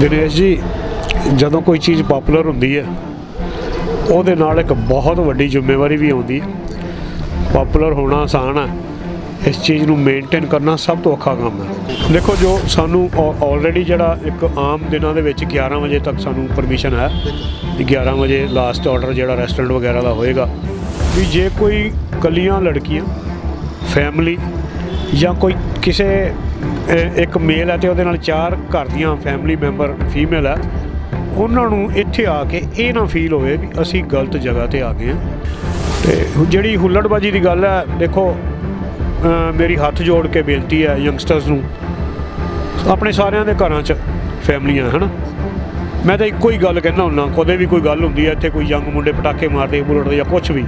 ਦਿਨੇਸ਼ ਜੀ, ਜਦੋਂ ਕੋਈ ਚੀਜ਼ ਪਪੂਲਰ ਹੁੰਦੀ ਹੈ, ਉਹਦੇ ਨਾਲ ਇੱਕ ਬਹੁਤ ਵੱਡੀ ਜ਼ਿੰਮੇਵਾਰੀ ਵੀ ਆਉਂਦੀ ਹੈ। ਪਪੂਲਰ ਹੋਣਾ ਆਸਾਨ ਹੈ, ਇਸ ਚੀਜ਼ ਨੂੰ ਮੇਨਟੇਨ ਕਰਨਾ ਸਭ ਤੋਂ ਔਖਾ ਕੰਮ ਹੈ। ਦੇਖੋ, ਜੋ ਸਾਨੂੰ ਆਲਰੇਡੀ ਜਿਹੜਾ ਇੱਕ ਆਮ ਦਿਨਾਂ ਦੇ ਵਿੱਚ 11 ਵਜੇ ਤੱਕ ਸਾਨੂੰ ਪਰਮਿਸ਼ਨ ਹੈ ਕਿ 11 ਵਜੇ ਲਾਸਟ ਆਰਡਰ ਜਿਹੜਾ ਰੈਸਟੋਰੈਂਟ ਵਗੈਰਾ ਦਾ ਹੋਏਗਾ, ਵੀ ਜੇ ਕੋਈ ਕੱਲੀਆਂ ਲੜਕੀਆਂ ਫੈਮਿਲੀ ਜਾਂ ਕੋਈ ਕਿਸੇ ਇੱਕ ਮੇਲ ਹੈ ਤੇ ਉਹਦੇ ਨਾਲ ਚਾਰ ਘਰ ਦੀਆਂ ਫੈਮਿਲੀ ਮੈਂਬਰ ਫੀਮੇਲ ਹੈ। ਉਹਨਾਂ ਨੂੰ ਇੱਥੇ ਆ ਕੇ ਇਹ ਨਾ ਫੀਲ ਹੋਵੇ ਵੀ ਅਸੀਂ ਗਲਤ ਜਗ੍ਹਾ ਤੇ ਆ ਗਏ ਹਾਂ। ਤੇ ਜਿਹੜੀ ਹੁੱਲੜਬਾਜੀ ਦੀ ਗੱਲ ਹੈ, ਦੇਖੋ ਮੇਰੀ ਹੱਥ ਜੋੜ ਕੇ ਬੇਨਤੀ ਹੈ ਯੰਗਸਟਰਸ ਨੂੰ। ਆਪਣੇ ਸਾਰਿਆਂ ਦੇ ਘਰਾਂ 'ਚ ਫੈਮਲੀਆਂ ਹਨ? ਮੈਂ ਤਾਂ ਇੱਕੋ ਹੀ ਗੱਲ ਕਹਿਣਾ ਹੁੰਦਾ, ਕਦੇ ਵੀ ਕੋਈ ਗੱਲ ਹੁੰਦੀ ਹੈ, ਇੱਥੇ ਕੋਈ ਯੰਗ ਮੁੰਡੇ ਪਟਾਕੇ ਮਾਰਦੇ, ਬੁਲਟ ਦੇ ਜਾਂ ਕੁਝ ਵੀ।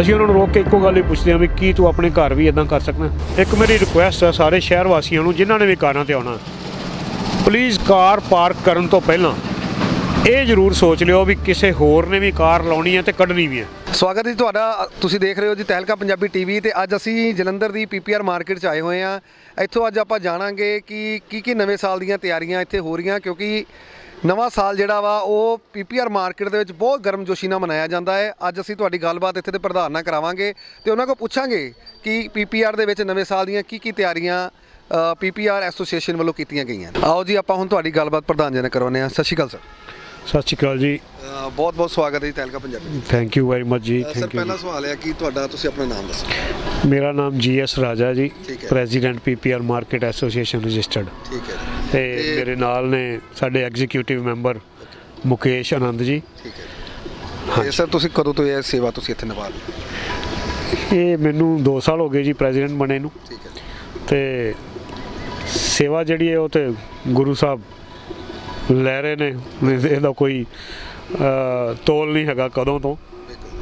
ਅਸੀਂ ਉਹਨਾਂ ਨੂੰ ਰੋਕ ਕੇ ਇੱਕੋ ਗੱਲ ਹੀ ਪੁੱਛਦੇ ਹਾਂ ਵੀ ਕੀ ਤੂੰ ਆਪਣੇ ਘਰ ਵੀ ਇਦਾਂ ਕਰ ਸਕਦਾ? ਇੱਕ ਮੇਰੀ ਰਿਕੁਐਸਟ ਹੈ ਸਾਰੇ ਸ਼ਹਿਰ ਵਾਸੀਆਂ ਨੂੰ, ਜਿਨ੍ਹਾਂ ਨੇ ਵੀ ਕਾਰਾਂ ਤੇ ਆਉਣਾ। ਪਲੀਜ਼ ਕਾਰ ਪਾਰਕ ਕਰਨ ਤੋਂ ਪਹਿਲਾਂ ਇਹ ਜ਼ਰੂਰ ਸੋਚ ਲਿਓ ਵੀ ਕਿਸੇ ਹੋਰ ਨੇ ਵੀ ਕਾਰ ਲਾਉਣੀ ਹੈ ਤੇ ਕੱਢਣੀ ਵੀ ਹੈ। ਸਵਾਗਤ ਹੈ ਜੀ ਤੁਹਾਡਾ। ਤੁਸੀਂ ਦੇਖ ਰਹੇ ਹੋ ਜੀ ਤਹਿਲਕਾ ਪੰਜਾਬੀ ਟੀਵੀ ਤੇ ਅੱਜ ਅਸੀਂ ਜਲੰਧਰ ਦੀ ਪੀਪੀਆਰ ਮਾਰਕੀਟ 'ਚ ਆਏ ਹੋਏ ਆ ਇੱਥੋਂ ਅੱਜ ਆਪਾਂ ਜਾਣਾਂਗੇ ਕਿ ਕੀ ਕੀ ਨਵੇਂ ਸਾਲ ਦੀਆਂ ਤਿਆਰੀਆਂ ਇੱਥੇ ਹੋ ਰਹੀਆਂ, ਕਿਉਂਕਿ ਨਵਾਂ ਸਾਲ ਜਿਹੜਾ ਵਾ ਉਹ ਪੀਪੀਆਰ ਮਾਰਕੀਟ ਦੇ ਵਿੱਚ ਬਹੁਤ ਗਰਮਜੋਸ਼ੀ ਨਾਲ ਮਨਾਇਆ ਜਾਂਦਾ ਹੈ। ਅੱਜ ਅਸੀਂ ਤੁਹਾਡੀ ਗੱਲਬਾਤ ਇੱਥੇ ਦੇ ਪ੍ਰਧਾਨ ਨਾਲ ਕਰਾਵਾਂਗੇ ਤੇ ਉਹਨਾਂ ਕੋਲ ਪੁੱਛਾਂਗੇ ਕਿ ਪੀਪੀਆਰ ਦੇ ਵਿੱਚ ਨਵੇਂ ਸਾਲ ਦੀਆਂ ਕੀ ਕੀ ਤਿਆਰੀਆਂ ਪੀਪੀਆਰ ਐਸੋਸੀਏਸ਼ਨ ਵੱਲੋਂ ਕੀਤੀਆਂ ਗਈਆਂ ਆਓ ਜੀ ਆਪਾਂ ਹੁਣ ਤੁਹਾਡੀ ਗੱਲਬਾਤ ਪ੍ਰਧਾਨ ਜੀ ਨਾਲ ਕਰਵਾਉਂਦੇ ਹਾਂ। ਸਤਿ ਸ਼੍ਰੀ ਅਕਾਲ ਸਰ। ਸਤਿ ਸ਼੍ਰੀ ਅਕਾਲ ਜੀ। ਬਹੁਤ ਬਹੁਤ ਸਵਾਗਤ ਹੈ ਜੀ Tehelka Punjabi thank you very much ਜੀ ਸਰ ਥੈਂਕ ਯੂ ਪਹਿਲਾ ਸਵਾਲ ਹੈ ਕਿ ਤੁਹਾਡਾ ਤੁਸੀਂ ਆਪਣਾ ਨਾਮ ਦੱਸੋ। ਮੇਰਾ ਨਾਮ G S Raja ji. President PPR market association registered. ਠੀਕ ਹੈ ਤੇ ਮੇਰੇ ਨਾਲ ਨੇ ਸਾਡੇ ਐਗਜ਼ੀਕਿਊਟਿਵ ਮੈਂਬਰ ਮੁਕੇਸ਼ ਆਨੰਦ ਜੀ। ਠੀਕ ਹੈ ਤੇ ਸਰ ਤੁਸੀਂ ਕਦੋਂ ਤੋਂ ਇਹ ਸੇਵਾ ਤੁਸੀਂ ਇੱਥੇ ਨਿਭਾ ਲਈ ਇਹ ਮੈਨੂੰ 2 ਸਾਲ ਹੋ ਗਏ ਜੀ ਪ੍ਰੈਜ਼ੀਡੈਂਟ ਬਣੇ ਨੂੰ। ਠੀਕ ਹੈ ਤੇ ਸੇਵਾ ਜਿਹੜੀ ਹੈ ਉਹ ਤੇ ਗੁਰੂ ਸਾਹਿਬ ਲੈ ਰਹੇ ਨੇ। ਇਹਦਾ ਕੋਈ ਤੋਲ ਨਹੀਂ ਹੈਗਾ ਕਦੋਂ ਤੋਂ।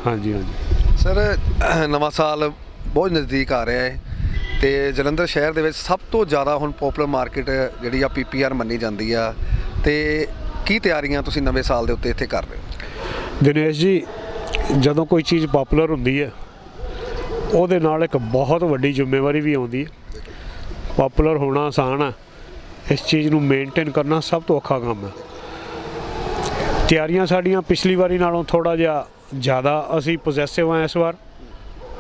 ਹਾਂਜੀ ਹਾਂਜੀ। ਸਰ ਨਵਾਂ ਸਾਲ ਬਹੁਤ ਨਜ਼ਦੀਕ ਆ ਰਿਹਾ ਹੈ। ਤੇ ਜਲੰਧਰ ਸ਼ਹਿਰ ਦੇ ਵਿੱਚ ਸਭ ਤੋਂ ਜ਼ਿਆਦਾ ਹੁਣ ਪਪੂਲਰ ਮਾਰਕੀਟ ਜਿਹੜੀ ਆ ਪੀਪੀਆਰ ਮੰਨੀ ਜਾਂਦੀ ਆ। ਤੇ ਕੀ ਤਿਆਰੀਆਂ ਤੁਸੀਂ ਨਵੇਂ ਸਾਲ ਦੇ ਉੱਤੇ ਇੱਥੇ ਕਰ ਰਹੇ ਹੋ? ਦਿਨੇਸ਼ ਜੀ, ਜਦੋਂ ਕੋਈ ਚੀਜ਼ ਪਪੂਲਰ ਹੁੰਦੀ ਹੈ ਉਹਦੇ ਨਾਲ ਇੱਕ ਬਹੁਤ ਵੱਡੀ ਜ਼ਿੰਮੇਵਾਰੀ ਵੀ ਆਉਂਦੀ ਹੈ ਪਪੂਲਰ ਹੋਣਾ ਆਸਾਨ ਹੈ ਇਸ ਚੀਜ਼ ਨੂੰ ਮੇਨਟੇਨ ਕਰਨਾ ਸਭ ਤੋਂ ਔਖਾ ਕੰਮ ਹੈ ਤਿਆਰੀਆਂ ਸਾਡੀਆਂ ਪਿਛਲੀ ਵਾਰੀ ਨਾਲੋਂ ਥੋੜਾ ਜਿਹਾ ਜ਼ਿਆਦਾ, ਅਸੀਂ ਪੋਜੈਸਿਵ ਹਾਂ ਇਸ ਵਾਰ,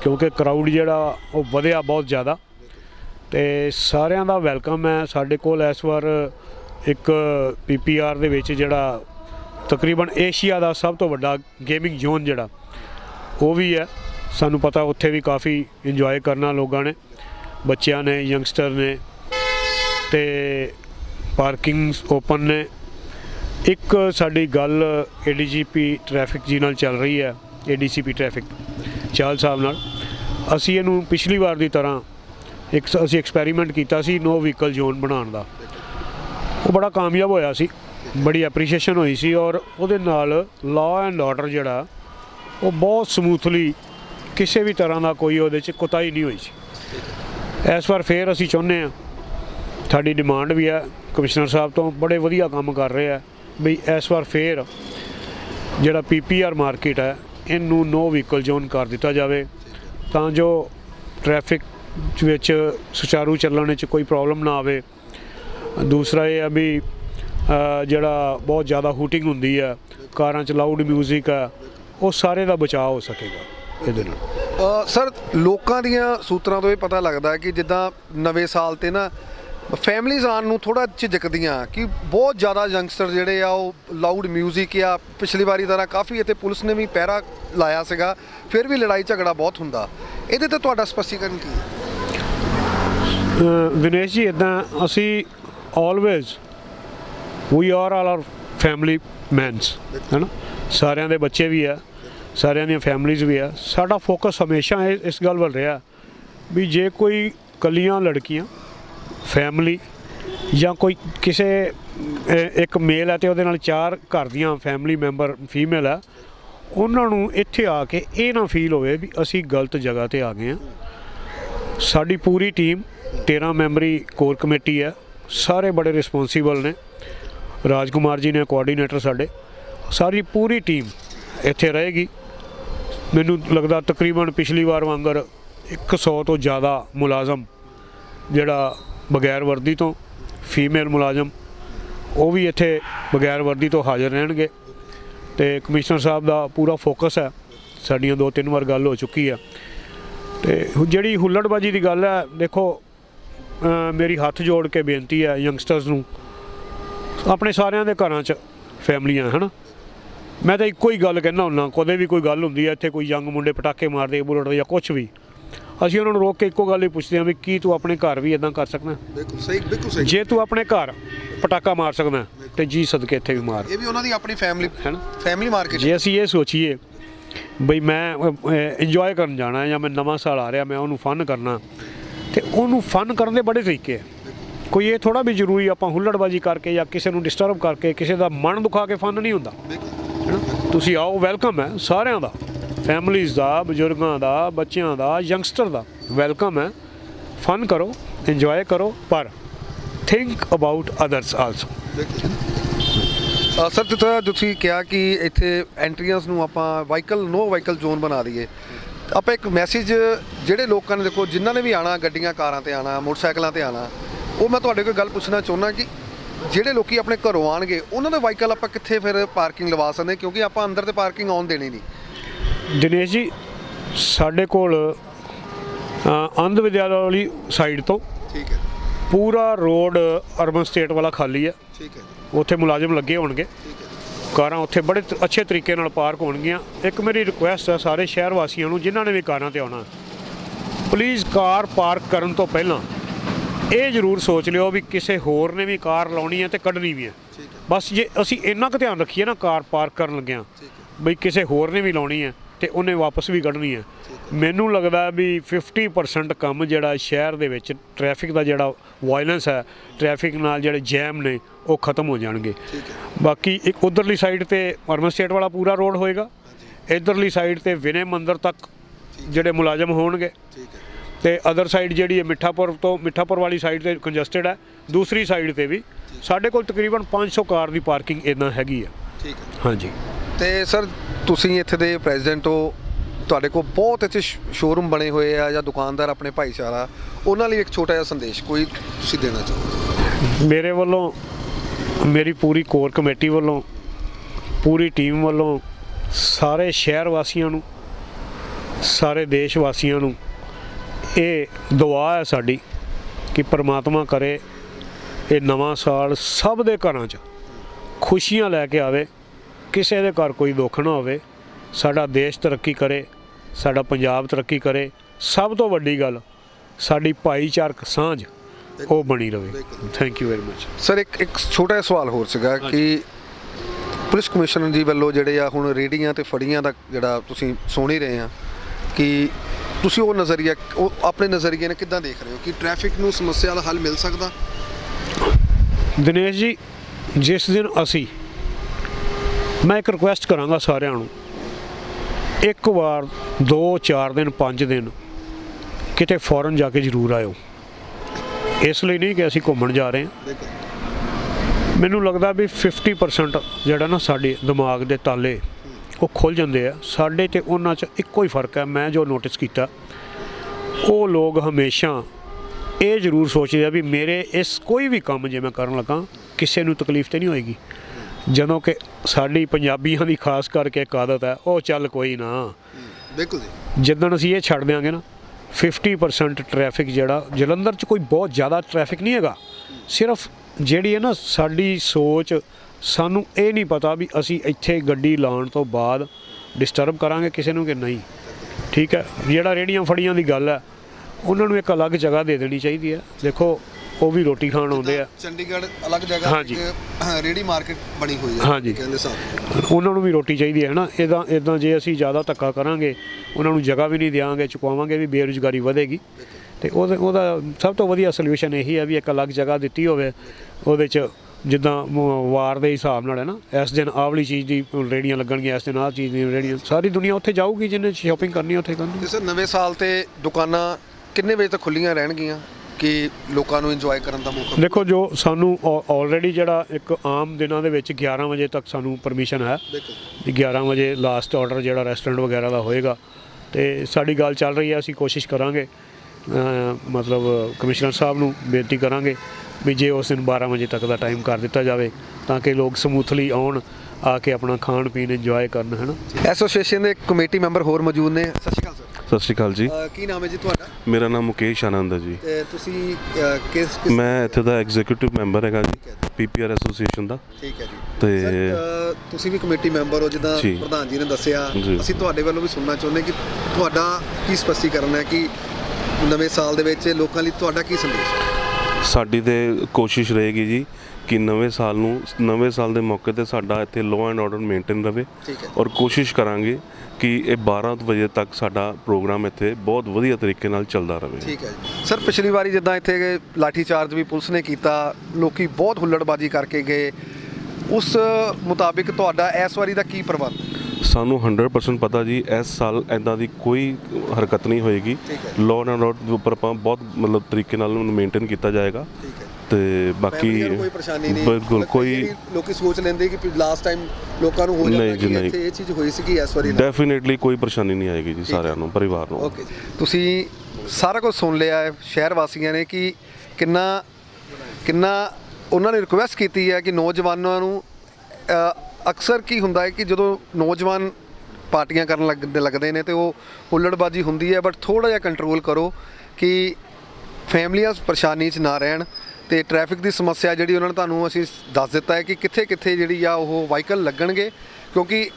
ਕਿਉਂਕਿ ਕਰਾਊਡ ਜਿਹੜਾ, ਉਹ ਵਧਿਆ ਬਹੁਤ ਜ਼ਿਆਦਾ। ਤੇ ਸਾਰਿਆਂ ਦਾ ਵੈਲਕਮ ਹੈ। ਸਾਡੇ ਕੋਲ ਇਸ ਵਾਰ ਇੱਕ ਪੀਪੀਆਰ ਦੇ ਵਿੱਚ ਜਿਹੜਾ ਤਕਰੀਬਨ ਏਸ਼ੀਆ ਦਾ ਸਭ ਤੋਂ ਵੱਡਾ ਗੇਮਿੰਗ ਜ਼ੋਨ ਜਿਹੜਾ, ਉਹ ਵੀ ਹੈ। ਸਾਨੂੰ ਪਤਾ ਉੱਥੇ ਵੀ ਕਾਫੀ ਇੰਜੋਏ ਕਰਨਾ ਲੋਕਾਂ ਨੇ, ਬੱਚਿਆਂ ਨੇ ਯੰਗਸਟਰ ਨੇ ਤੇ ਪਾਰਕਿੰਗਸ ਓਪਨ ਨੇ। ਇੱਕ ਸਾਡੀ ਗੱਲ ਏਡੀਜੀਪੀ ਟ੍ਰੈਫਿਕ ਜੀ ਨਾਲ ਚੱਲ ਰਹੀ ਹੈ ਏਡੀਸੀਪੀ ਟ੍ਰੈਫਿਕ ਚਾਲ ਸਾਹਿਬ ਨਾਲ। ਅਸੀਂ ਇਹਨੂੰ ਪਿਛਲੀ ਵਾਰ ਦੀ ਤਰ੍ਹਾਂ ਇੱਕ ਅਸੀਂ ਐਕਸਪੈਰੀਮੈਂਟ ਕੀਤਾ ਸੀ ਨੋ ਵਹੀਕਲ ਜ਼ੋਨ ਬਣਾਉਣ ਦਾ। ਉਹ ਬੜਾ ਕਾਮਯਾਬ ਹੋਇਆ ਸੀ, ਬੜੀ ਐਪਰੀਸ਼ੀਏਸ਼ਨ ਹੋਈ ਸੀ ਔਰ ਉਹਦੇ ਨਾਲ ਲਾਅ ਐਂਡ ਆਰਡਰ ਜਿਹੜਾ, ਉਹ ਬਹੁਤ ਸਮੂਥਲੀ ਕਿਸੇ ਵੀ ਤਰ੍ਹਾਂ ਦਾ ਕੋਈ ਉਹਦੇ 'ਚ ਕੁਤਾਹੀ ਨਹੀਂ ਹੋਈ ਸੀ। ਇਸ ਵਾਰ ਫੇਰ ਅਸੀਂ ਚਾਹੁੰਦੇ ਹਾਂ, ਸਾਡੀ ਡਿਮਾਂਡ ਵੀ ਹੈ, ਕਮਿਸ਼ਨਰ ਸਾਹਿਬ ਤੋਂ ਬੜੇ ਵਧੀਆ ਕੰਮ ਕਰ ਰਹੇ ਆ ਵੀ ਇਸ ਵਾਰ ਫੇਰ ਜਿਹੜਾ ਪੀਪੀਆਰ ਮਾਰਕੀਟ ਹੈ, ਇਹਨੂੰ ਨੋ ਵਹੀਕਲ ਜ਼ੋਨ ਕਰ ਦਿੱਤਾ ਜਾਵੇ ਤਾਂ ਜੋ ਟ੍ਰੈਫਿਕ ਵਿੱਚ ਸੁਚਾਰੂ ਚੱਲਣ ਵਿੱਚ ਕੋਈ ਪ੍ਰੋਬਲਮ ਨਾ ਆਵੇ ਦੂਸਰਾ ਇਹ ਆ ਵੀ ਅ, ਜਿਹੜਾ ਬਹੁਤ ਜ਼ਿਆਦਾ ਹੂਟਿੰਗ ਹੁੰਦੀ ਹੈ ਕਾਰਾਂ 'ਚ ਲਾਊਡ 뮤직 ਹੈ ਉਹ ਸਾਰੇ ਦਾ ਬਚਾਅ ਹੋ ਸਕੇਗਾ ਇਹਦੇ ਨਾਲ ਅਹ ਸਰ ਲੋਕਾਂ ਦੀਆਂ ਸੂਤਰਾਂ ਤੋਂ ਇਹ ਪਤਾ ਲੱਗਦਾ ਹੈ ਕਿ ਜਿੱਦਾਂ ਨਵੇਂ ਸਾਲ ਤੇ ਨਾ ਫੈਮਲੀਜ਼ ਆਉਣ ਨੂੰ ਥੋੜਾ ਝਿਜਕਦੀਆਂ ਕਿ ਬਹੁਤ ਜ਼ਿਆਦਾ ਯੰਗਸਟਰ ਜਿਹੜੇ ਆ ਉਹ ਲਾਊਡ 뮤직 ਆ ਪਿਛਲੀ ਵਾਰੀ ਤਰ੍ਹਾਂ ਕਾਫੀ ਇੱਥੇ ਪੁਲਿਸ ਨੇ ਵੀ ਪਹਿਰਾ ਲਾਇਆ ਸੀਗਾ ਫਿਰ ਵੀ ਲੜਾਈ ਝਗੜਾ ਬਹੁਤ ਹੁੰਦਾ ਇਹਦੇ ਤੇ ਤੁਹਾਡਾ ਸਪਸ਼ਟੀਕਰਨ ਕੀ ਹੈ ਅ, ਦਿਨੇਸ਼ ਜੀ ਇਦਾਂ ਅਸੀਂ always we are all our family mans ਹੈਨਾ? ਸਾਰਿਆਂ ਦੇ ਬੱਚੇ ਵੀ ਆ, ਸਾਰਿਆਂ ਦੀਆਂ ਫੈਮਲੀਆਂ ਵੀ ਆ। ਸਾਡਾ ਫੋਕਸ ਹਮੇਸ਼ਾ ਇਹ- ਇਸ ਗੱਲ ਵੱਲ ਰਿਹਾ ਵੀ ਜੇ ਕੋਈ ਕੱਲੀਆਂ ਲੜਕੀਆਂ ਫੈਮਲੀ ਜਾਂ ਕੋਈ ਕਿਸੇ ਇੱਕ ਮੇਲ ਹੈ ਤੇ ਉਹਦੇ ਨਾਲ ਚਾਰ ਘਰ ਦੀਆਂ ਫੈਮਿਲੀ ਮੈਂਬਰ ਫੀਮੇਲ ਆ, ਉਹਨਾਂ ਨੂੰ ਇੱਥੇ ਆ ਕੇ ਇਹ ਨਾ ਫੀਲ ਹੋਵੇ ਵੀ ਅਸੀਂ ਗਲਤ ਜਗ੍ਹਾ ਤੇ ਆ ਗਏ ਆ। ਸਾਡੀ ਪੂਰੀ ਟੀਮ 13 ਮੈਂਬਰੀ ਕੋਰ ਕਮੇਟੀ ਹੈ। ਸਾਰੇ ਬੜੇ ਰਿਸਪੌਂਸੀਬਲ ਨੇ। ਰਾਜਕੁਮਾਰ ਜੀ ਨੇ ਕੋਆਰਡੀਨੇਟਰ ਸਾਡੇ। ਸਾਰੀ ਪੂਰੀ ਟੀਮ ਇੱਥੇ ਰਹੇਗੀ। ਮੈਨੂੰ ਲੱਗਦਾ ਤਕਰੀਬਨ ਪਿਛਲੀ ਵਾਰ ਵਾਂਗਰ 100 ਤੋਂ ਜ਼ਿਆਦਾ ਮੁਲਾਜ਼ਮ ਜਿਹੜਾ ਬਗੈਰ ਵਰਦੀ ਤੋਂ ਫੀਮੇਲ ਮੁਲਾਜ਼ਮ, ਉਹ ਵੀ ਇੱਥੇ ਬਗੈਰ ਵਰਦੀ ਤੋਂ ਹਾਜ਼ਰ ਰਹਿਣਗੇ। ਤੇ ਕਮਿਸ਼ਨਰ ਸਾਹਿਬ ਦਾ ਪੂਰਾ ਫੋਕਸ ਹੈ। ਸਾਡੀਆਂ ਦੋ ਤਿੰਨ ਵਾਰ ਗੱਲ ਹੋ ਚੁੱਕੀ ਹੈ। ਤੇ ਜਿਹੜੀ ਹੁੱਲੜਬਾਜੀ ਦੀ ਗੱਲ ਹੈ, ਦੇਖੋ ਮੇਰੀ ਹੱਥ ਜੋੜ ਕੇ ਬੇਨਤੀ ਹੈ ਯੰਗਸਟਰਸ ਨੂੰ ਆਪਣੇ ਸਾਰਿਆਂ ਦੇ ਘਰਾਂ 'ਚ ਫੈਮਲੀਆਂ ਹਨ? ਮੈਂ ਤਾਂ ਇੱਕੋ ਹੀ ਗੱਲ ਕਹਿਣਾ ਹੁੰਨਾ ਕਦੇ ਵੀ ਕੋਈ ਗੱਲ ਹੁੰਦੀ ਹੈ ਇੱਥੇ ਕੋਈ ਯੰਗ ਮੁੰਡੇ ਪਟਾਕੇ ਮਾਰਦੇ ਬੁਲਟ ਜਾਂ ਕੁਝ ਵੀ ਅਸੀਂ ਉਹਨਾਂ ਨੂੰ ਰੋਕ ਕੇ ਇੱਕੋ ਗੱਲ ਹੀ ਪੁੱਛਦੇ ਹਾਂ ਵੀ ਕੀ ਤੂੰ ਆਪਣੇ ਘਰ ਵੀ ਇਦਾਂ ਕਰ ਸਕਦਾ? ਬਿਲਕੁਲ ਸਹੀ ਬਿਲਕੁਲ ਸਹੀ। ਜੇ ਤੂੰ ਆਪਣੇ ਘਰ ਪਟਾਕਾ ਮਾਰ ਸਕਦਾ ਤੇ ਜੀ ਸਦਕੇ ਇੱਥੇ ਵੀ ਮਾਰ। ਇਹ ਵੀ ਉਹਨਾਂ ਦੀ ਆਪਣੀ ਫੈਮਿਲੀ ਹੈ ਨਾ ਫੈਮਿਲੀ ਮਾਰਕੀਟ ਜੇ ਅਸੀਂ ਇਹ ਸੋਚੀਏ ਬਈ ਮੈਂ ਇੰਜੋਏ ਕਰਨ ਜਾਣਾ ਜਾਂ ਮੈਂ ਨਵਾਂ ਸਾਲ ਆ ਰਿਹਾ ਮੈਂ ਉਹਨੂੰ ਫਨ ਕਰਨਾ ਤੇ ਉਹਨੂੰ ਫਨ ਕਰਨ ਦੇ ਬੜੇ ਤਰੀਕੇ ਆ। ਕੋਈ ਇਹ ਥੋੜਾ ਵੀ ਜ਼ਰੂਰੀ ਆਪਾਂ ਹੁੱਲੜਬਾਜੀ ਕਰਕੇ ਜਾਂ ਕਿਸੇ ਨੂੰ ਡਿਸਟਰਬ ਕਰਕੇ ਕਿਸੇ ਦਾ ਮਨ ਦੁਖਾ ਕੇ ਫਨ ਨਹੀਂ ਹੁੰਦਾ। ਹੈਨਾ? ਤੁਸੀਂ ਆਓ ਵੈਲਕਮ ਹੈ ਸਾਰਿਆਂ ਦਾ। ਫੈਮਲੀਜ਼ ਦਾ ਬਜ਼ੁਰਗਾਂ ਦਾ ਬੱਚਿਆਂ ਦਾ ਯੰਗਸਟਰ ਦਾ। ਵੈਲਕਮ ਹੈ। ਫਨ ਕਰੋ ਇੰਜੋਏ ਕਰੋ ਪਰ think about others also uh, sir ਜਿੱਦਾਂ ਤੁਸੀਂ ਕਿਹਾ ਕਿ ਇੱਥੇ ਐਂਟਰੀਆਂ ਨੂੰ ਆਪਾਂ ਵਾਹੀਕਲ ਨੋ ਵਾਹੀਕਲ ਜ਼ੋਨ ਬਣਾ ਦਈਏ। ਆਪਾਂ ਇੱਕ ਮੈਸੇਜ ਜਿਹੜੇ ਲੋਕਾਂ ਨੇ ਦੇਖੋ ਜਿਨ੍ਹਾਂ ਨੇ ਵੀ ਆਣਾ ਗੱਡੀਆਂ ਕਾਰਾਂ ਤੇ ਆਣਾ ਮੋਟਰਸਾਈਕਲਾਂ ਤੇ ਆਣਾ ਉਹ ਮੈਂ ਤੁਹਾਡੇ ਕੋਲ ਗੱਲ ਪੁੱਛਣਾ ਚਾਹੁੰਦਾ ਕਿ ਜਿਹੜੇ ਲੋਕੀ ਆਪਣੇ ਘਰੋਂ ਆਣਗੇ ਉਹਨਾਂ ਦੇ ਵਾਹੀਕਲ ਆਪਾਂ ਕਿੱਥੇ ਫਿਰ ਪਾਰਕਿੰਗ ਲਵਾ ਸਕਦੇ? ਕਿਉਂਕਿ ਆਪਾਂ ਅੰਦਰ ਤੇ ਪਾਰਕਿੰਗ ਆਉਣ ਦੇਣੀ ਨਹੀਂ। ਦਿਨੇਸ਼ ਜੀ ਸਾਡੇ ਕੋਲ ਅੰਧ ਵਿਦਿਆਲਾ ਵਾਲੀ ਸਾਈਡ ਤੋਂ ਠੀਕ ਹੈ। ਪੂਰਾ ਰੋਡ ਅਰਬਨ ਸਟੇਟ ਵਾਲਾ ਖਾਲੀ ਹੈ ਠੀਕ ਹੈ ਉੱਥੇ ਮੁਲਾਜ਼ਮ ਲੱਗੇ ਹੋਣਗੇ। ਕਾਰਾਂ ਉੱਥੇ ਬੜੇ ਤ- ਅੱਛੇ ਤਰੀਕੇ ਨਾਲ ਪਾਰਕ ਹੋਣਗੀਆਂ। ਇੱਕ ਮੇਰੀ ਰਿਕੁਐਸਟ ਹੈ ਸਾਰੇ ਸ਼ਹਿਰ ਵਾਸੀਆਂ ਨੂੰ ਜਿਨ੍ਹਾਂ ਨੇ ਵੀ ਕਾਰਾਂ ਤੇ ਆਉਣਾ। ਪਲੀਜ਼ ਕਾਰ ਪਾਰਕ ਕਰਨ ਤੋਂ ਪਹਿਲਾਂ ਇਹ ਜ਼ਰੂਰ ਸੋਚ ਲਿਓ ਵੀ ਕਿਸੇ ਹੋਰ ਨੇ ਵੀ ਕਾਰ ਲਾਉਣੀ ਹੈ ਤੇ ਕੱਢਣੀ ਵੀ ਹੈ। ਠੀਕ ਹੈ। ਬਸ ਜੇ ਅਸੀਂ ਇੰਨਾ ਕੁ ਧਿਆਨ ਰੱਖੀਏ ਨਾ ਕਾਰ ਪਾਰਕ ਕਰਨ ਲੱਗਿਆਂ ਠੀਕ ਹੈ। ਬਈ ਕਿਸੇ ਹੋਰ ਨੇ ਵੀ ਲਾਉਣੀ ਹੈ ਤੇ ਉਹਨੇ ਵਾਪਸ ਵੀ ਕੱਢਣੀ ਹੈ। ਮੈਨੂੰ ਲੱਗਦਾ ਵੀ 50% ਕੰਮ ਜਿਹੜਾ ਸ਼ਹਿਰ ਦੇ ਵਿੱਚ ਟ੍ਰੈਫਿਕ ਦਾ ਜਿਹੜਾ ਵਾਇਲੈਂਸ ਹੈ ਟ੍ਰੈਫਿਕ ਨਾਲ ਜਿਹੜੇ ਜੈਮ ਨੇ ਉਹ ਖਤਮ ਹੋ ਜਾਣਗੇ। ਬਾਕੀ ਇੱਕ ਉਧਰਲੀ ਸਾਈਡ ਤੇ ਅਰਮਨ ਸਟੇਟ ਵਾਲਾ ਪੂਰਾ ਰੋਡ ਹੋਏਗਾ। ਇਧਰਲੀ ਸਾਈਡ ਤੇ ਵਿਨੇ ਮੰਦਿਰ ਤੱਕ ਜਿਹੜੇ ਮੁਲਾਜ਼ਮ ਹੋਣਗੇ। ਤੇ ਅਦਰ ਸਾਈਡ ਜਿਹੜੀ ਹੈ ਮਿੱਠਾਪੁਰ ਤੋਂ ਮਿੱਠਾਪੁਰ ਵਾਲੀ ਸਾਈਡ ਤੇ ਕੰਜਸਟਡ ਹੈ। ਦੂਸਰੀ ਸਾਈਡ ਤੇ ਵੀ ਸਾਡੇ ਕੋਲ ਤਕਰੀਬਨ 500 ਕਾਰ ਦੀ ਪਾਰਕਿੰਗ ਇਦਾਂ ਹੈਗੀ ਆ। ਠੀਕ ਹੈ। ਹਾਂਜੀ। ਤੇ ਸਰ ਤੁਸੀਂ ਇੱਥੇ ਦੇ ਪ੍ਰੈਜ਼ੀਡੈਂਟ ਹੋ। ਤੁਹਾਡੇ ਕੋਲ ਬਹੁਤ ਇੱਥੇ ਸ਼ੋਰੂਮ ਬਣੇ ਹੋਏ ਆ ਜਾਂ ਦੁਕਾਨਦਾਰ ਆਪਣੇ ਭਾਈਚਾਰਾ, ਉਹਨਾਂ ਲਈ ਇੱਕ ਛੋਟਾ ਜਿਹਾ ਸੰਦੇਸ਼ ਕੋਈ ਤੁਸੀਂ ਦੇਣਾ ਚਾਹੋ? ਮੇਰੇ ਵੱਲੋਂ, ਮੇਰੀ ਪੂਰੀ ਕੋਰ ਕਮੇਟੀ ਵੱਲੋਂ, ਪੂਰੀ ਟੀਮ ਵੱਲੋਂ, ਸਾਰੇ ਸ਼ਹਿਰ ਵਾਸੀਆਂ ਨੂੰ, ਸਾਰੇ ਦੇਸ਼ ਵਾਸੀਆਂ ਨੂੰ ਇਹ ਦੁਆ ਹੈ ਸਾਡੀ ਕਿ ਪ੍ਰਮਾਤਮਾ ਕਰੇ ਇਹ ਨਵਾਂ ਸਾਲ ਸਭ ਦੇ ਘਰਾਂ 'ਚ ਖੁਸ਼ੀਆਂ ਲੈ ਕੇ ਆਵੇ, ਕਿਸੇ ਦੇ ਘਰ ਕੋਈ ਦੁੱਖ ਨਾ ਹੋਵੇ, ਸਾਡਾ ਦੇਸ਼ ਤਰੱਕੀ ਕਰੇ ਸਾਡਾ ਪੰਜਾਬ ਤਰੱਕੀ ਕਰੇ ਸਭ ਤੋਂ ਵੱਡੀ ਗੱਲ ਸਾਡੀ ਭਾਈਚਾਰਕ ਸਾਂਝ ਉਹ ਬਣੀ ਰਵੇ। Thank you very much sir ਇੱਕ ਇੱਕ ਛੋਟਾ ਜਿਹਾ ਸਵਾਲ ਹੋਰ ਸੀਗਾ ਕਿ ਪੁਲਿਸ ਕਮਿਸ਼ਨਰ ਜੀ ਵੱਲੋਂ ਜਿਹੜੇ ਆ ਹੁਣ ਰੇਡੀਆਂ ਤੇ ਫੜੀਆਂ ਦਾ ਜਿਹੜਾ ਤੁਸੀਂ ਸੁਣ ਹੀ ਰਹੇ ਆ ਕਿ ਤੁਸੀਂ ਉਹ ਨਜ਼ਰੀਆ ਉਹ ਆਪਣੇ ਨਜ਼ਰੀਏ ਨਾਲ ਕਿੱਦਾਂ ਦੇਖ ਰਹੇ ਹੋ ਕਿ ਟ੍ਰੈਫਿਕ ਨੂੰ ਸਮੱਸਿਆ ਦਾ ਹੱਲ ਮਿਲ ਸਕਦਾ? ਦਿਨੇਸ਼ ਜੀ ਜਿਸ ਦਿਨ ਅਸੀਂ ਮੈਂ ਇੱਕ ਰਿਕੁਐਸਟ ਕਰਾਂਗਾ ਸਾਰਿਆਂ ਨੂੰ ਇੱਕ ਵਾਰ 2 4 ਦਿਨ 5 ਦਿਨ ਕਿਤੇ ਫੋਰਨ ਜਾ ਕੇ ਜ਼ਰੂਰ ਆਇਓ। ਇਸ ਲਈ ਨਹੀਂ ਕਿ ਅਸੀਂ ਘੁੰਮਣ ਜਾ ਰਹੇ ਹਾਂ। ਮੈਨੂੰ ਲੱਗਦਾ ਵੀ 50% ਜਿਹੜਾ ਨਾ ਸਾਡੇ ਦਿਮਾਗ ਦੇ ਤਾਲੇ, ਉਹ ਖੁੱਲ ਜਾਂਦੇ ਆ। ਸਾਡੇ ਤੇ ਉਹਨਾਂ 'ਚ ਇੱਕੋ ਹੀ ਫ਼ਰਕ ਹੈ ਮੈਂ ਜੋ ਨੋਟਿਸ ਕੀਤਾ, ਉਹ ਲੋਕ ਹਮੇਸ਼ਾ ਇਹ ਜ਼ਰੂਰ ਸੋਚਦੇ ਆ ਵੀ ਮੇਰੇ ਇਸ ਕੋਈ ਵੀ ਕੰਮ ਜੇ ਮੈਂ ਕਰਨ ਲੱਗਾ, ਕਿਸੇ ਨੂੰ ਤਕਲੀਫ ਤੇ ਨਹੀਂ ਹੋਏਗੀ। ਜਦੋਂ ਕਿ ਸਾਡੀ ਪੰਜਾਬੀਆਂ ਦੀ ਖਾਸ ਕਰਕੇ ਇੱਕ ਆਦਤ ਹੈ ਉਹ ਚੱਲ ਕੋਈ ਨਾ। ਬਿਲਕੁਲ ਜੀ। ਜਿੱਦਣ ਅਸੀਂ ਇਹ ਛੱਡ ਦਿਆਂਗੇ ਨਾ 50% ਟ੍ਰੈਫਿਕ ਜਿਹੜਾ, ਜਲੰਧਰ 'ਚ ਕੋਈ ਬਹੁਤ ਜ਼ਿਆਦਾ ਟ੍ਰੈਫਿਕ ਨਹੀਂ ਹੈਗਾ। ਸਿਰਫ ਜਿਹੜੀ ਹੈ ਨਾ ਸਾਡੀ ਸੋਚ, ਸਾਨੂੰ ਇਹ ਨਹੀਂ ਪਤਾ ਵੀ ਅਸੀਂ ਇੱਥੇ ਗੱਡੀ ਲਾਉਣ ਤੋਂ ਬਾਅਦ ਡਿਸਟਰਬ ਕਰਾਂਗੇ ਕਿਸੇ ਨੂੰ ਕਿ ਨਹੀਂ। ਠੀਕ ਹੈ ਜਿਹੜਾ ਰੇੜੀਆਂ ਫੜੀਆਂ ਦੀ ਗੱਲ ਹੈ, ਉਹਨਾਂ ਨੂੰ ਇੱਕ ਅਲੱਗ ਜਗ੍ਹਾ ਦੇ ਦੇਣੀ ਚਾਹੀਦੀ ਹੈ। ਦੇਖੋ ਉਹ ਵੀ ਰੋਟੀ ਖਾਣ ਆਉਂਦੇ ਆ। ਚੰਡੀਗੜ੍ਹ ਅਲੱਗ ਜਗ੍ਹਾ ਹਾਂਜੀ। ਇੱਕ ਰੇੜੀ ਮਾਰਕੀਟ ਬਣੀ ਹੋਈ ਹੈ ਹਾਂਜੀ। ਕਹਿੰਦੇ ਸਾਹਿਬ। ਉਹਨਾਂ ਨੂੰ ਵੀ ਰੋਟੀ ਚਾਹੀਦੀ ਹੈ ਨਾ ਇਦਾਂ ਇਦਾਂ ਜੇ ਅਸੀਂ ਜ਼ਿਆਦਾ ਧੱਕਾ ਕਰਾਂਗੇ ਉਹਨਾਂ ਨੂੰ ਜਗ੍ਹਾ ਵੀ ਨਹੀਂ ਦਿਆਂਗੇ ਚੁਕਵਾਵਾਂਗੇ ਵੀ ਬੇਰੁਜ਼ਗਾਰੀ ਵਧੇਗੀ। ਤੇ ਉਹਦਾ ਉਹਦਾ ਸਭ ਤੋਂ ਵਧੀਆ ਸੋਲੂਸ਼ਨ ਇਹੀ ਹੈ ਵੀ ਇੱਕ ਅਲੱਗ ਜਗ੍ਹਾ ਦਿੱਤੀ ਹੋਵੇ ਉਹਦੇ 'ਚ ਜਿੱਦਾਂ ਮ- ਵਾਰ ਦੇ ਹਿਸਾਬ ਨਾਲ ਹੈ ਨਾ ਇਸ ਦਿਨ ਆਹ ਵਾਲੀ ਚੀਜ਼ ਦੀ ਰੇੜੀਆਂ ਲੱਗਣਗੀਆਂ ਇਸ ਦਿਨ ਆਹ ਚੀਜ਼ ਦੀਆਂ ਰੇੜੀਆਂ ਸਾਰੀ ਦੁਨੀਆ ਉੱਥੇ ਜਾਊਗੀ ਜਿਹਨੇ ਸ਼ਾਪਿੰਗ ਕਰਨੀ ਉੱਥੇ ਕਰਨੀ ਤੇ ਸਰ ਨਵੇਂ ਸਾਲ ਤੇ ਦੁਕਾਨਾਂ ਕਿੰਨੇ ਵਜੇ ਤੱਕ ਖੁੱਲੀਆਂ ਰਹਿਣਗੀਆਂ? ਕਿ ਲੋਕਾਂ ਨੂੰ ਇੰਜੋਏ ਕਰਨ ਦਾ ਮੌਕਾ ਦੇਖੋ ਜੋ ਸਾਨੂੰ ਆਲਰੇਡੀ ਜਿਹੜਾ ਇੱਕ ਆਮ ਦਿਨਾਂ ਦੇ ਵਿੱਚ 11 ਵਜੇ ਤੱਕ ਸਾਨੂੰ ਪਰਮਿਸ਼ਨ ਹੈ। ਦੇਖੋ ਵੀ 11 ਵਜੇ ਲਾਸਟ ਆਰਡਰ ਜਿਹੜਾ ਰੈਸਟੋਰੈਂਟ ਵਗੈਰਾ ਦਾ ਹੋਏਗਾ। ਤੇ ਸਾਡੀ ਗੱਲ ਚੱਲ ਰਹੀ ਹੈ ਅਸੀਂ ਕੋਸ਼ਿਸ਼ ਕਰਾਂਗੇ। ਮਤਲਬ ਕਮਿਸ਼ਨਰ ਸਾਹਿਬ ਨੂੰ ਬੇਨਤੀ ਕਰਾਂਗੇ ਵੀ ਜੇ ਉਸ ਦਿਨ 12 ਵਜੇ ਤੱਕ ਦਾ ਟਾਈਮ ਕਰ ਦਿੱਤਾ ਜਾਵੇ ਤਾਂ ਕਿ ਲੋਕ ਸਮੂਥਲੀ ਆਉਣ ਆ ਕੇ ਆਪਣਾ ਖਾਣ ਪੀਣ ਇੰਜੋਏ ਕਰਨ ਹਨਾ? ਐਸੋਸੀਏਸ਼ਨ ਦੇ ਕਮੇਟੀ ਮੈਂਬਰ ਹੋਰ ਮੌਜੂਦ ਨੇ। ਸਤਿ ਸ਼੍ਰੀ ਅਕਾਲ ਜੀ। ਕੀ ਨਾਮ ਹੈ ਜੀ ਤੁਹਾਡਾ? ਮੇਰਾ ਨਾਮ ਮੁਕੇਸ਼ ਆਨੰਦ ਹੈ ਜੀ। ਤੇ ਤੁਸੀਂ ਕਿਸ ਕਿਸ ਮੈਂ ਇੱਥੇ ਦਾ ਐਗਜ਼ੀਕਿਊਟਿਵ ਮੈਂਬਰ ਹੈਗਾ ਜੀ। ਪੀਪੀਆਰ ਐਸੋਸੀਏਸ਼ਨ ਦਾ। ਠੀਕ ਹੈ ਜੀ। ਤੇ- ਤੁਸੀਂ ਵੀ ਕਮੇਟੀ ਮੈਂਬਰ ਹੋ ਜਿੱਦਾਂ ਜੀ। ਪ੍ਰਧਾਨ ਜੀ ਨੇ ਦੱਸਿਆ। ਜੀ। ਅਸੀਂ ਤੁਹਾਡੇ ਵੱਲੋਂ ਵੀ ਸੁਣਨਾ ਚਾਹੁੰਦੇ ਕਿ ਤੁਹਾਡਾ ਕੀ ਸਪਸ਼ਟੀਕਰਨ ਹੈ ਕਿ ਨਵੇਂ ਸਾਲ ਦੇ ਵਿੱਚ ਲੋਕਾਂ ਲਈ ਤੁਹਾਡਾ ਕੀ ਸੰਦੇਸ਼ ਹੈ? ਸਾਡੀ ਤੇ ਕੋਸ਼ਿਸ਼ ਰਹੇਗੀ ਜੀ ਕਿ ਨਵੇਂ ਸਾਲ ਨੂੰ ਨਵੇਂ ਸਾਲ ਦੇ ਮੌਕੇ ਤੇ ਸਾਡਾ ਇੱਥੇ ਲਾਅ ਐਂਡ ਆਰਡਰ ਮੇਨਟੇਨ ਰਵੇ। ਔਰ ਕੋਸ਼ਿਸ਼ ਕਰਾਂਗੇ ਕਿ ਇਹ 12 ਵਜੇ ਤੱਕ ਸਾਡਾ ਪ੍ਰੋਗਰਾਮ ਇੱਥੇ ਬਹੁਤ ਵਧੀਆ ਤਰੀਕੇ ਨਾਲ ਚੱਲਦਾ ਰਹੇ ਠੀਕ ਹੈ ਜੀ। ਸਰ ਪਿਛਲੀ ਵਾਰੀ ਜਿੱਦਾਂ ਇੱਥੇ ਲਾਠੀ ਚਾਰਜ ਵੀ ਪੁਲਿਸ ਨੇ ਕੀਤਾ ਲੋਕੀ ਬਹੁਤ ਹੁੱਲੜਬਾਜੀ ਕਰਕੇ ਗਏ। ਉਸ ਮੁਤਾਬਿਕ ਤੁਹਾਡਾ ਇਸ ਵਾਰੀ ਦਾ ਕੀ ਪ੍ਰਬੰਧ? ਸਾਨੂੰ 100% ਪਤਾ ਜੀ ਇਸ ਸਾਲ ਐਦਾਂ ਦੀ ਕੋਈ ਹਰਕਤ ਨਹੀਂ ਹੋਏਗੀ। ਲਾਅ ਐਂਡ ਆਰਡਰ ਦੇ ਉੱਪਰ ਆਪਾਂ ਬਹੁਤ ਮਤਲਬ ਤਰੀਕੇ ਨਾਲ ਉਹਨੂੰ ਮੇਨਟੇਨ ਕੀਤਾ ਜਾਏਗਾ। ਠੀਕ ਹੈ। ਤੇ ਬਾਕੀ ਕੋਈ ਪਰੇਸ਼ਾਨੀ ਨਹੀਂ। ਬਿਲਕੁਲ ਕੋਈ ਲੋਕੀ ਸੋਚ ਲੈਂਦੇ ਕਿ ਲਾਸਟ ਟਾਈਮ ਲੋਕਾਂ ਨੂੰ ਹੋ ਜਾਂਦਾ ਕਿ। ਇੱਥੇ ਇਹ ਚੀਜ਼ ਹੋਈ ਸੀ ਕਿ ਇਸ ਵਾਰੀ ਡੈਫੀਨੇਟਲੀ ਕੋਈ ਪਰੇਸ਼ਾਨੀ ਨਹੀਂ ਆਏਗੀ ਜੀ ਸਾਰਿਆਂ ਨੂੰ ਪਰਿਵਾਰ ਨੂੰ। ਓਕੇ ਤੁਸੀਂ ਸਾਰਾ ਕੁਝ ਸੁਣ ਲਿਆ ਹੈ ਸ਼ਹਿਰ ਵਾਸੀਆਂ ਨੇ ਕਿ ਕਿੰਨਾ ਕਿੰਨਾ ਉਹਨਾਂ ਨੇ ਰਿਕੁਐਸਟ ਕੀਤੀ ਹੈ ਕਿ ਨੌਜਵਾਨਾਂ ਨੂੰ ਅਕਸਰ ਕੀ ਹੁੰਦਾ ਹੈ ਕਿ ਜਦੋਂ ਨੌਜਵਾਨ ਪਾਰਟੀਆਂ ਕਰਨ ਲੱਗ- ਲੱਗਦੇ ਨੇ ਤੇ ਉਹ ਹੁੱਲੜਬਾਜੀ ਹੁੰਦੀ ਹੈ ਬਟ ਥੋੜਾ ਜਿਹਾ ਕੰਟਰੋਲ ਕਰੋ ਕਿ ਫੈਮਲੀਆਂ ਪਰੇਸ਼ਾਨੀ 'ਚ ਨਾ ਰਹਿਣ। ਤੇ ਟ੍ਰੈਫਿਕ ਦੀ ਸਮੱਸਿਆ ਜਿਹੜੀ ਉਹਨਾਂ ਨੇ ਤੁਹਾਨੂੰ ਅਸੀਂ ਦੱਸ ਦਿੱਤਾ ਹੈ ਕਿ ਕਿੱਥੇ ਕਿੱਥੇ ਜਿਹੜੀ ਆ ਉਹ ਵਾਹੀਕਲ ਲੱਗਣਗੇ, ਕਿਉਂਕਿ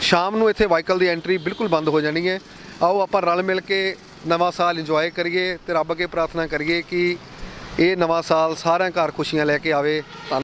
ਸ਼ਾਮ ਨੂੰ ਇੱਥੇ ਵਾਹੀਕਲ ਦੀ ਐਂਟਰੀ ਬਿਲਕੁਲ ਬੰਦ ਹੋ ਜਾਣੀ ਹੈ। ਆਓ ਆਪਾਂ ਰਲ ਮਿਲ ਕੇ ਨਵਾਂ ਸਾਲ ਇੰਜੋਏ ਕਰੀਏ ਤੇ ਰੱਬ ਅੱਗੇ ਪ੍ਰਾਰਥਨਾ ਕਰੀਏ ਕਿ ਇਹ ਨਵਾਂ ਸਾਲ ਸਾਰਿਆਂ ਘਰ ਖੁਸ਼ੀਆਂ ਲੈ ਕੇ ਆਵੇ। ਧੰਨ-